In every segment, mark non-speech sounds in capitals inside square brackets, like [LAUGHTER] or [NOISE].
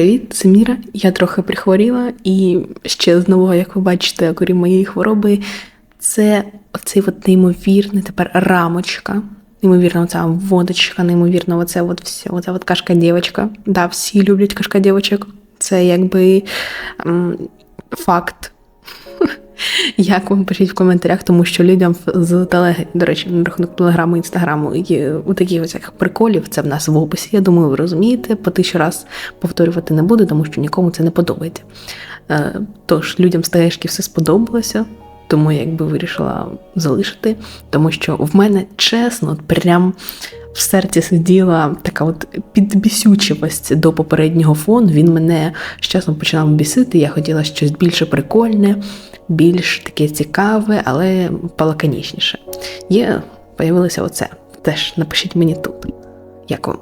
привіт, це Міра. Я трохи прихворіла, і ще з нового, як ви бачите, окрім моєї хвороби, це оцей от неймовірний тепер рамочка. Неймовірно, оця водочка, неймовірно, оце от все, оця от кашка дівочка. Да, всі люблять кашка дівочок. Це якби факт. Як вам пишіть в коментарях, тому що людям з телеги, до речі, на рахунок телеграму, інстаграму є у таких ось приколів. Це в нас в описі. Я думаю, ви розумієте. По тисячу раз повторювати не буду, тому що нікому це не подобається. Е, Тож людям з тележки все сподобалося, тому я якби вирішила залишити, тому що в мене чесно, прям. В серці сиділа така от підбісючивость до попереднього фону. Він мене з часом починав бісити. Я хотіла щось більше прикольне, більш таке цікаве, але полаконічніше. Є, появилося оце. Теж напишіть мені тут. Як вам?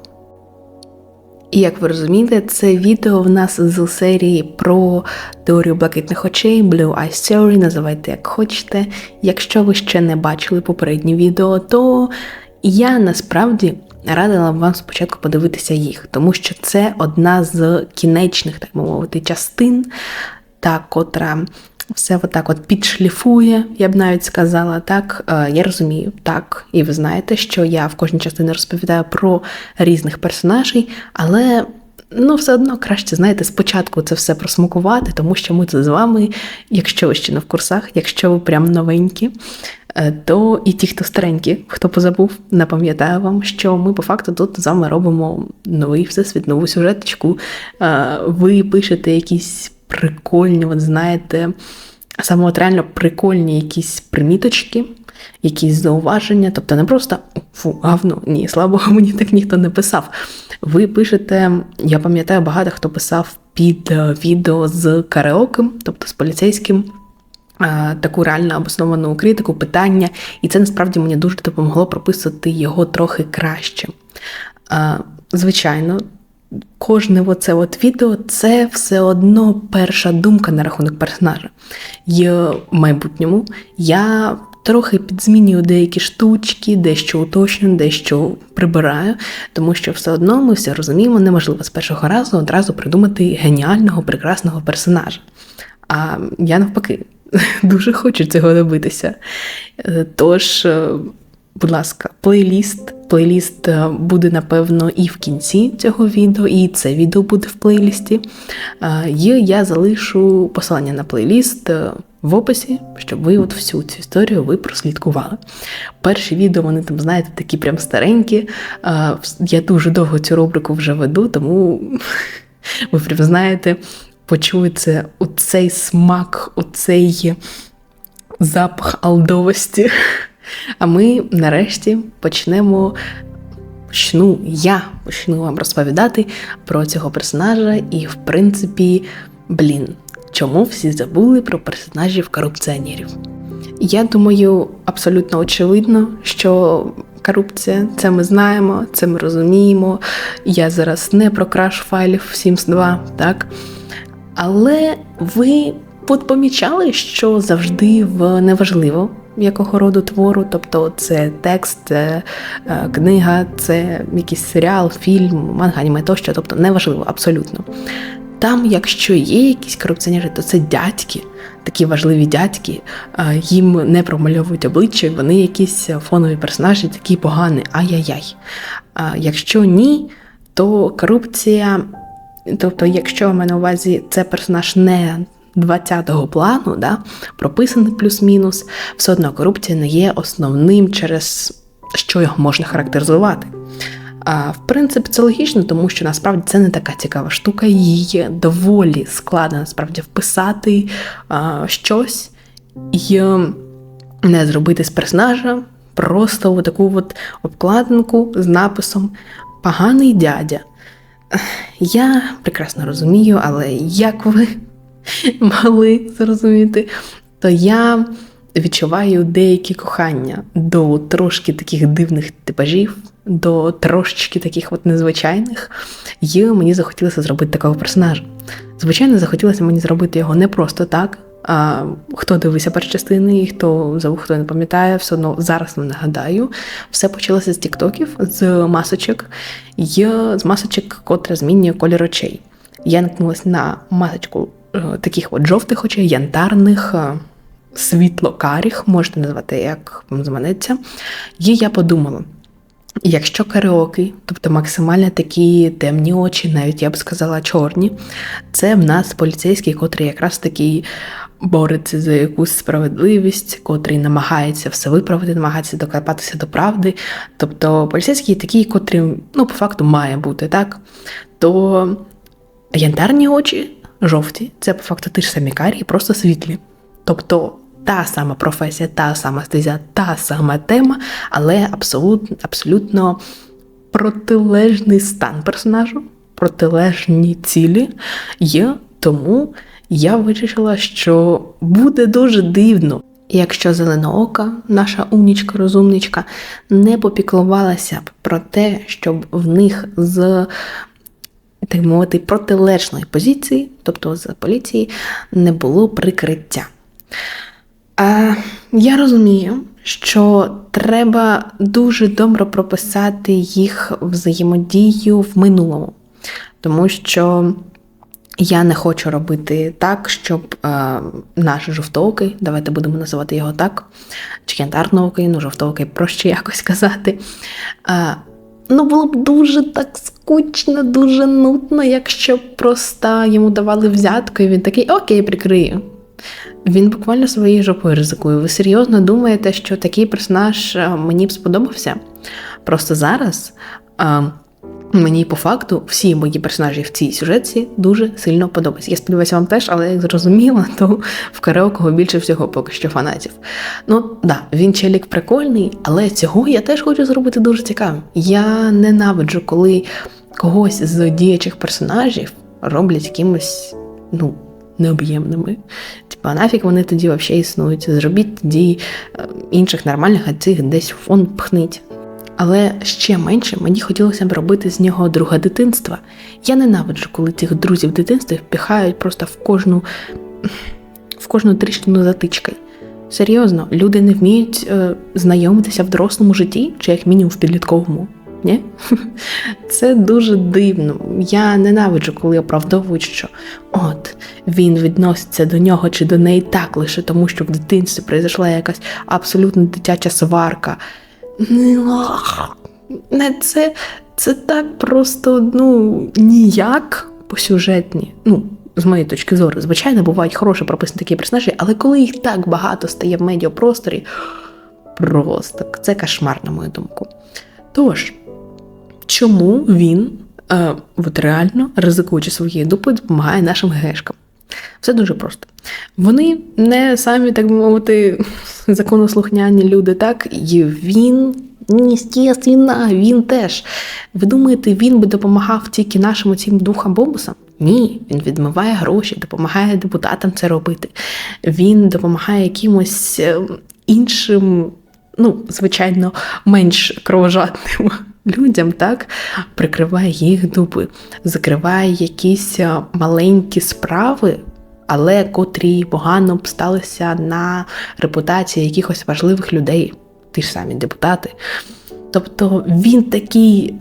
І як ви розумієте, це відео в нас з серії про теорію блакитних очей, Blue Eye Theory, називайте як хочете. Якщо ви ще не бачили попереднє відео, то я насправді радила вам спочатку подивитися їх, тому що це одна з кінечних, так би мовити, частин, та котра все отак от підшліфує, я б навіть сказала так. Е, Я розумію, так, і ви знаєте, що я в кожній частині розповідаю про різних персонажей, але. Ну, все одно краще, знаєте, спочатку це все просмакувати, тому що ми це з вами, якщо ви ще не в курсах, якщо ви прям новенькі, е, то і ті, хто старенькі, хто позабув, напам'ятаю вам, що ми по факту тут з вами робимо новий всесвіт, нову сюжеточку. Е, Ви пишете якісь прикольні, от знаєте, саме от реально прикольні якісь приміточки, якісь зауваження. Тобто не просто фу, гавно, ні, слабого мені так ніхто не писав. Ви пишете, я пам'ятаю, багато хто писав під е, відео з караокем, тобто з поліцейським. Е, таку реально обосновану критику, питання, і це насправді мені дуже допомогло прописати його трохи краще. Е, звичайно, кожне оце от відео це все одно перша думка на рахунок персонажа. І в майбутньому я трохи підзмінюю деякі штучки, дещо уточнюю, дещо прибираю, тому що все одно ми все розуміємо, неможливо з першого разу одразу придумати геніального, прекрасного персонажа. А я навпаки [LAUGHS] дуже хочу цього добитися. Тож, будь ласка, плейліст. Плейліст е, буде, напевно, і в кінці цього відео, і це відео буде в плейлісті. Е, і я залишу посилання на плейліст е, в описі, щоб ви от всю цю історію ви прослідкували. Перші відео, вони там, знаєте, такі прям старенькі. Я дуже довго цю рубрику вже веду, тому [LAUGHS] ви прям знаєте, почуєте оцей смак, оцей запах алдовості. А ми нарешті почнемо. Почну, я почну вам розповідати про цього персонажа, і, в принципі, блін, чому всі забули про персонажів корупціонерів? Я думаю, абсолютно очевидно, що корупція це ми знаємо, це ми розуміємо. Я зараз не про краш файлів в Sims 2, так? Але ви помічали, що завжди в неважливо якого роду твору, тобто це текст, е, книга, це якийсь серіал, фільм, манга, аніме тощо, тобто неважливо, абсолютно. Там, якщо є якісь корупціонери, то це дядьки, такі важливі дядьки, е, їм не промальовують обличчя, вони якісь фонові персонажі, такі погані, ай-яй-яй. А якщо ні, то корупція, тобто, якщо в мене увазі це персонаж не 20-го плану, да, прописаний плюс-мінус, все одно корупція не є основним, через що його можна характеризувати. А в принципі, це логічно, тому що насправді це не така цікава штука, її доволі складно насправді вписати а, щось і не зробити з персонажа просто таку от обкладинку з написом Поганий дядя. Я прекрасно розумію, але як ви [LAUGHS] мали зрозуміти, то я відчуваю деякі кохання до трошки таких дивних типажів, до трошечки таких от незвичайних, і мені захотілося зробити такого персонажа. Звичайно, захотілося мені зробити його не просто так. А, Хто дивився перші частини, і хто забув, хто не пам'ятає, все одно зараз не нагадаю. Все почалося з тіктоків, з масочок, і з масочок, котра змінює колір очей. я наткнулася на масочку таких от жовтих очей, янтарних, е, світло-карих, можете назвати, як вам заманеться. І я подумала. Якщо караоке, тобто максимально такі темні очі, навіть я б сказала чорні, це в нас поліцейський, котрий якраз таки бореться за якусь справедливість, котрий намагається все виправити, намагається докопатися до правди. Тобто поліцейський такий, котрий, ну, по факту, має бути, так? То янтарні очі жовті, це по факту ті ж самі карі, просто світлі. Тобто та сама професія, та сама стезя, та сама тема, але абсолютно, абсолютно протилежний стан персонажу, протилежні цілі є. Тому я вирішила, що буде дуже дивно, якщо зеленоока, наша умнічка, розумничка, не попіклувалася б про те, щоб в них з так мовити протилежної позиції, тобто з поліції, не було прикриття. А я розумію, що треба дуже добре прописати їх взаємодію в минулому, тому що я не хочу робити так, щоб е, наш жовтоокий, давайте будемо називати його так, чи янтарноокий, ну жовтоокий проще якось казати. Е, Ну, було б дуже так скучно, дуже нудно, якщо б просто йому давали взятку, і він такий окей, прикрию. Він буквально своєю жопою ризикує. Ви серйозно думаєте, що такий персонаж е, мені б сподобався? Просто зараз а, мені по факту всі мої персонажі в цій сюжетці дуже сильно подобаються. Я сподіваюся, вам теж, але як зрозуміло, [LAUGHS] то в караокого більше всього поки що фанатів. Ну да, він челік прикольний, але цього я теж хочу зробити дуже цікавим. Я ненавиджу, коли когось з діячих персонажів роблять якимось, ну необ'ємними. Типа, нафіг вони тоді взагалі існують. Зробіть тоді е, інших нормальних, а цих десь в фон пхнить. Але ще менше мені хотілося б робити з нього друга дитинства. Я ненавиджу, коли цих друзів дитинства впіхають просто в кожну в кожну тріщину затичкою. Серйозно, люди не вміють е, знайомитися в дорослому житті, чи як мінімум в підлітковому. Ні? [LAUGHS] Це дуже дивно. Я ненавиджу, коли оправдовують, що от він відноситься до нього чи до неї так лише тому, що в дитинстві прийшла якась абсолютно дитяча сварка. Не це це так просто ну, ніяк по сюжетні. Ну, з моєї точки зору, звичайно, бувають хороші прописані такі персонажі, але коли їх так багато стає в медіапросторі, просто це кошмар, на мою думку. Тож чому він е, от реально ризикуючи своєю дупою, допомагає нашим гешкам. Все дуже просто. Вони не самі, так би мовити, [LAUGHS] законослухняні люди, так, і він, естественно, він теж. Ви думаєте, він би допомагав тільки нашим цим духам бомбусам? Ні, він відмиває гроші, допомагає депутатам це робити. Він допомагає якимось е, іншим, ну, звичайно, менш кровожадним людям, так прикриває їх дуби, закриває якісь е, маленькі справи, але котрі погано б сталися на репутації якихось важливих людей, ті ж самі депутати. Тобто він такий.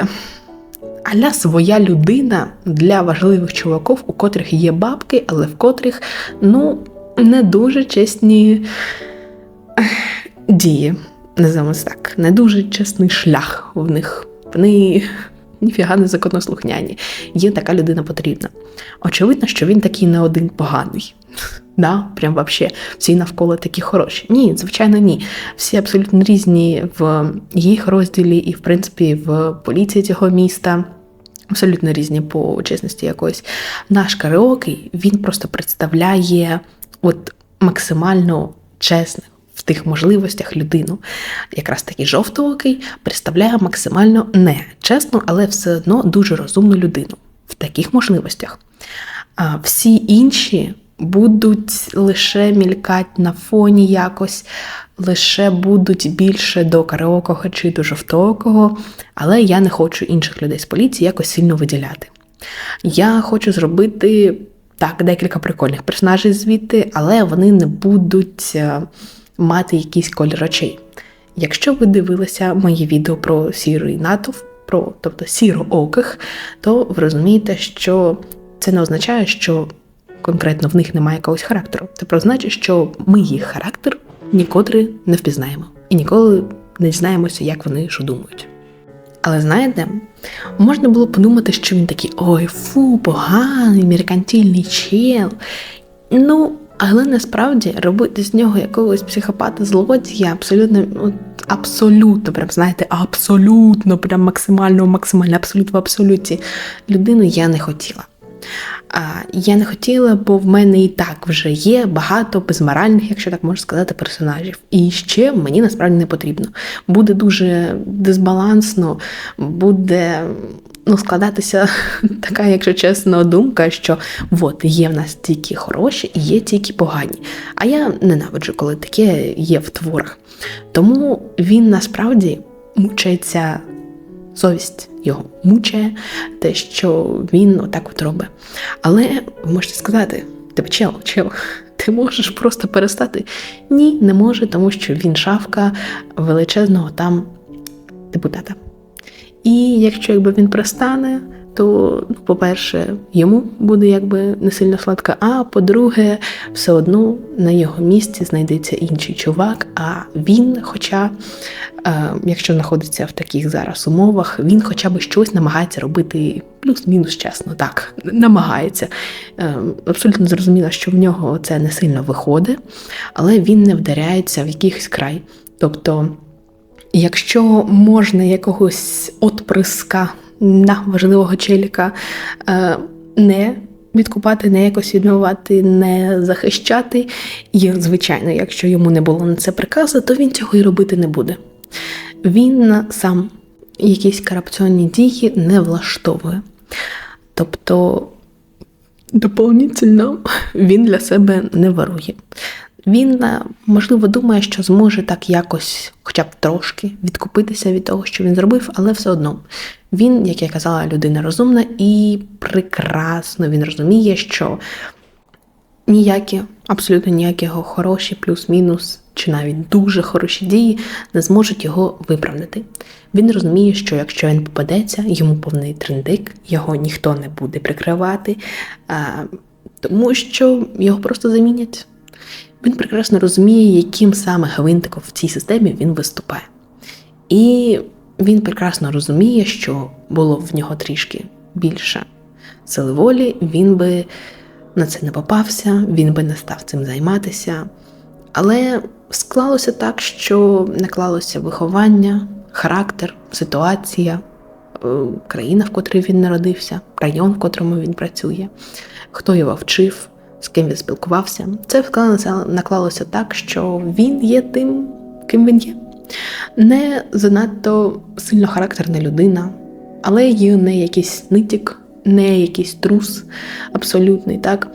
Аля своя людина для важливих чуваків, у котрих є бабки, але в котрих ну, не дуже чесні дії. Називаємо так, не дуже чесний шлях в них вони [LAUGHS] ніфіга не законослухняні. Їм така людина потрібна. Очевидно, що він такий не один поганий. [LAUGHS] Да, Прям вообще всі навколо такі хороші. Ні, звичайно, ні. Всі абсолютно різні в їх розділі і, в принципі, в поліції цього міста. Абсолютно різні по чесності якоїсь. Наш караоке, він просто представляє от максимально чесних, тих можливостях людину. Якраз такий жовтоокий представляє максимально не чесну, але все одно дуже розумну людину в таких можливостях. А всі інші будуть лише мількати на фоні якось, лише будуть більше до караокого чи до жовтоокого, але я не хочу інших людей з поліції якось сильно виділяти. Я хочу зробити так, декілька прикольних персонажів звідти, але вони не будуть е, мати якийсь колір очей. Якщо ви дивилися мої відео про сірий натовп, про тобто сірооких, то ви розумієте, що це не означає, що конкретно в них немає якогось характеру. Це про значить, що ми їх характер ніколи не впізнаємо і ніколи не дізнаємося, як вони що думають. Але знаєте, можна було подумати, що він такий ой, фу, поганий, меркантильний чел. Ну, але насправді робити з нього якогось психопата злодія абсолютно, от, абсолютно, прям знаєте, абсолютно, прям максимально, максимально, абсолютно в абсолюті людину я не хотіла. А я не хотіла, бо в мене і так вже є багато безморальних, якщо так можна сказати, персонажів. І ще мені насправді не потрібно. Буде дуже дисбалансно, буде ну, складатися [LAUGHS] така, якщо чесно, думка, що от є в нас тільки хороші і є тільки погані. А я ненавиджу, коли таке є в творах. Тому він насправді мучається совість його мучає, те, що він отак от робить. Але ви можете сказати, тебе чел, чел, ти можеш просто перестати? Ні, не може, тому що він шавка величезного там депутата. І якщо якби він пристане, то, ну, по-перше, йому буде якби не сильно сладко, а по-друге, все одно на його місці знайдеться інший чувак. А він, хоча, е, якщо знаходиться в таких зараз умовах, він хоча б щось намагається робити плюс-мінус чесно, так, намагається. Е, абсолютно зрозуміло, що в нього це не сильно виходить, але він не вдаряється в якийсь край. Тобто. Якщо можна якогось отприска на важливого челіка е, не відкупати, не якось відмивати, не захищати. І, звичайно, якщо йому не було на це приказу, то він цього і робити не буде. Він сам якісь корупційні дії не влаштовує. Тобто доповнительно він для себе не варує. Він, е, можливо, думає, що зможе так якось, хоча б трошки, відкупитися від того, що він зробив, але все одно він, як я казала, людина розумна і прекрасно він розуміє, що ніякі, абсолютно ніякі його хороші, плюс-мінус, чи навіть дуже хороші дії не зможуть його виправдати. Він розуміє, що якщо він попадеться, йому повний трендик, його ніхто не буде прикривати, тому що його просто замінять. Він прекрасно розуміє, яким саме гвинтиком в цій системі він виступає. І він прекрасно розуміє, що було в нього трішки більше сили волі, він би на це не попався, він би не став цим займатися. Але склалося так, що наклалося виховання, характер, ситуація, е, країна, в котрій він народився, район, в котрому він працює, хто його вчив з ким він спілкувався, це наклалося так, що він є тим, ким він є. Не занадто сильно характерна людина, але й не якийсь нитік, не якийсь трус абсолютний, так?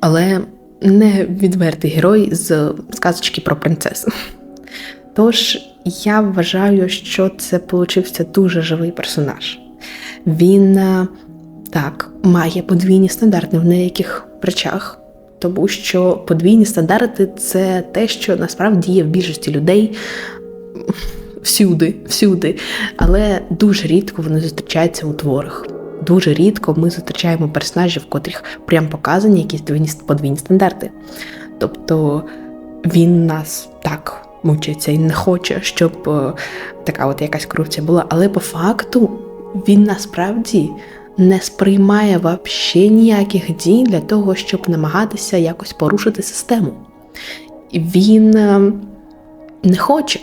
Але не відвертий герой з сказочки про принцесу. Тож я вважаю, що це получився дуже живий персонаж. Він е, так має подвійні стандарти в деяких речах, тому що подвійні стандарти це те, що насправді є в більшості людей всюди, всюди. Але дуже рідко вони зустрічаються у творах. Дуже рідко ми зустрічаємо персонажів, в котрих прям показані якісь подвійні стандарти. Тобто він нас так мучиться і не хоче, щоб е, така от якась корупція була. Але по факту він насправді не сприймає вообще ніяких дій для того, щоб намагатися якось порушити систему. Він е, не хоче,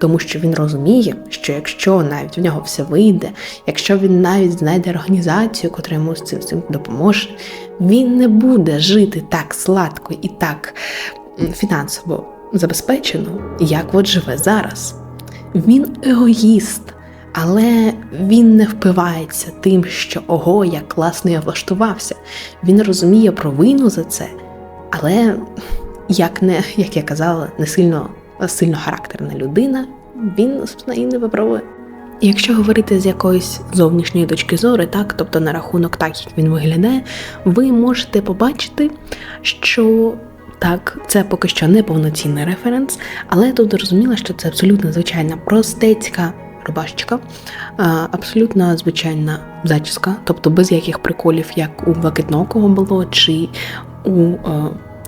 тому що він розуміє, що якщо навіть в нього все вийде, якщо він навіть знайде організацію, яка йому з цим цим допоможе, він не буде жити так сладко і так фінансово забезпечено, як от живе зараз. Він егоїст. Але він не впивається тим, що ого, як класно я влаштувався. Він розуміє провину за це, але як не, як я казала, не сильно сильно характерна людина, він і не випробує. Якщо говорити з якоїсь зовнішньої точки зору, так, тобто на рахунок так, як він виглядає, ви можете побачити, що так, це поки що не повноцінний референс, але я тут зрозуміло, що це абсолютно звичайна простецька рубашечка. Абсолютно звичайна зачіска, тобто без яких приколів, як у блакитнокого було, чи у е,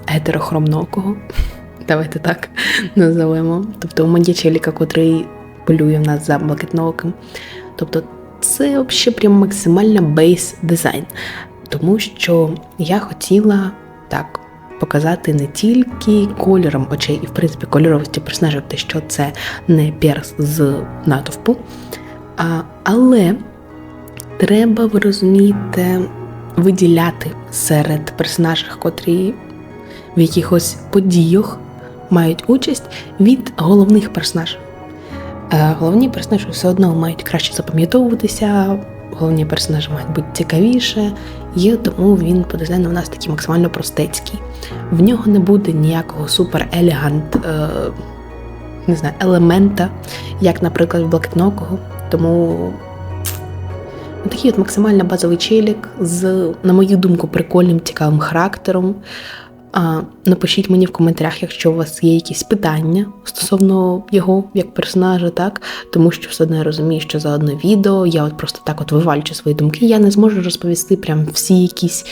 гетерохромнокого. [LAUGHS] Давайте так називаємо. Тобто у Мадічеліка, котрий полює в нас за блакитноким. Тобто це взагалі прям максимально бейс дизайн. Тому що я хотіла так показати не тільки кольором очей, і, в принципі, кольоровості персонажів, те, що це не перс з натовпу. А, Але треба, ви розумієте, виділяти серед персонажів, котрі в якихось подіях мають участь від головних персонажів. Е, Головні персонажі все одно мають краще запам'ятовуватися, головні персонажі мають бути цікавіше, і тому він по дизайну в нас такий максимально простецький. В нього не буде ніякого супер елегант, е, не знаю, елемента, як, наприклад, в Блакитнокого. Тому такий от максимально базовий челік з, на мою думку, прикольним, цікавим характером. Напишіть мені в коментарях, якщо у вас є якісь питання стосовно його як персонажа, так тому що все одно я розумію, що за одне відео я от просто так от вивальчу свої думки. Я не зможу розповісти прям всі якісь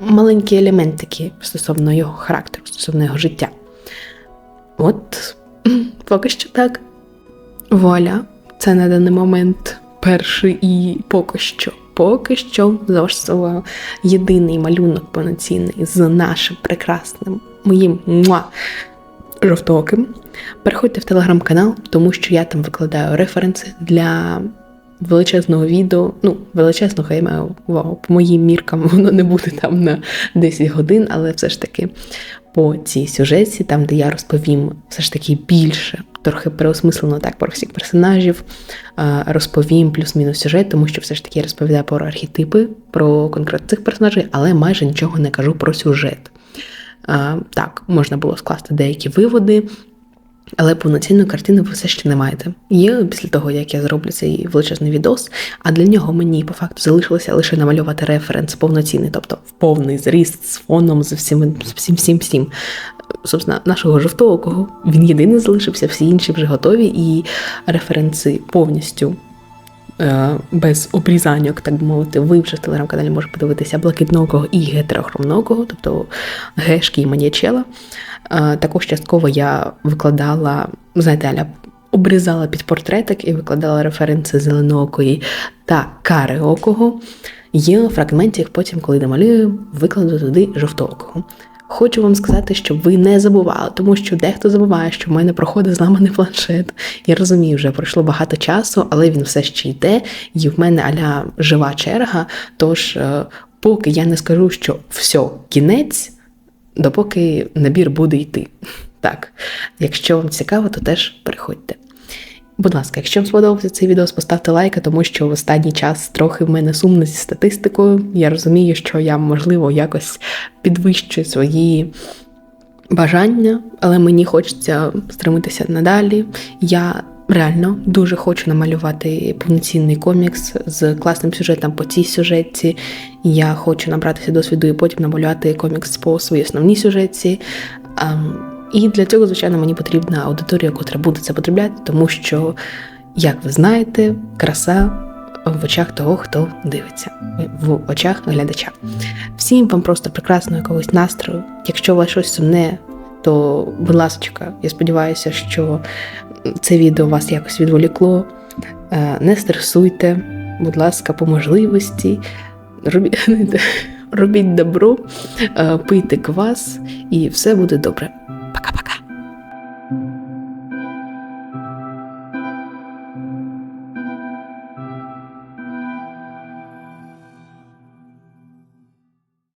маленькі елементики стосовно його характеру, стосовно його життя. От [LAUGHS] поки що так. Вуаля, це на даний момент перший і поки що. Поки що залишився єдиний малюнок повноцінний з нашим прекрасним моїм муа, жовтооким. Переходьте в телеграм-канал, тому що я там викладаю референси для величезного відео. Ну, величезного я маю увагу, по моїм міркам воно не буде там на 10 годин, але все ж таки по цій сюжеті, там, де я розповім все ж таки більше, трохи переосмислено так про всіх персонажів, розповім плюс-мінус сюжет, тому що все ж таки я розповідаю про архетипи, про конкретно цих персонажів, але майже нічого не кажу про сюжет. Так, можна було скласти деякі виводи. Але повноцінної картини ви все ще не маєте. Є після того, як я зроблю цей величезний відос, а для нього мені по факту залишилося лише намалювати референс повноцінний, тобто в повний зріст з фоном, з всім всім всім всім. Собственно, нашого жовтого, він єдиний залишився, всі інші вже готові, і референси повністю. Е, без обрізаннях, так би мовити, ви вже в телеграм-каналі можете подивитися блакитного і гетерохромного, тобто гешки і маньячела. Також частково я викладала, знаєте, Аля, обрізала під портретик і викладала референси зеленоокої та кареокого. Є фрагментів, потім, коли домалюю, викладу туди жовтоокого. Хочу вам сказати, щоб ви не забували, тому що дехто забуває, що в мене проходить зламаний планшет. Я розумію, вже пройшло багато часу, але він все ще йде, і в мене аля жива черга. Тож, е, поки я не скажу, що все, кінець допоки набір буде йти. Так, якщо вам цікаво, то теж переходьте. Будь ласка, якщо вам сподобався цей відео, поставте лайк, тому що в останній час трохи в мене сумно зі статистикою. Я розумію, що я, можливо, якось підвищую свої бажання, але мені хочеться стремитися надалі. Я Реально дуже хочу намалювати повноцінний комікс з класним сюжетом по цій сюжетці. Я хочу набратися досвіду і потім намалювати комікс по своїй основній сюжетці. І для цього, звичайно, мені потрібна аудиторія, яка буде це потребляти, тому що, як ви знаєте, краса в очах того, хто дивиться, в очах глядача. Всім вам просто прекрасного якогось настрою. Якщо у вас щось сумне, то, будь ласка, я сподіваюся, що це відео вас якось відволікло. Е, не стресуйте, будь ласка, по можливості. Робіть, [LAUGHS] робіть добро, е, пийте квас, і все буде добре. Пока-пока.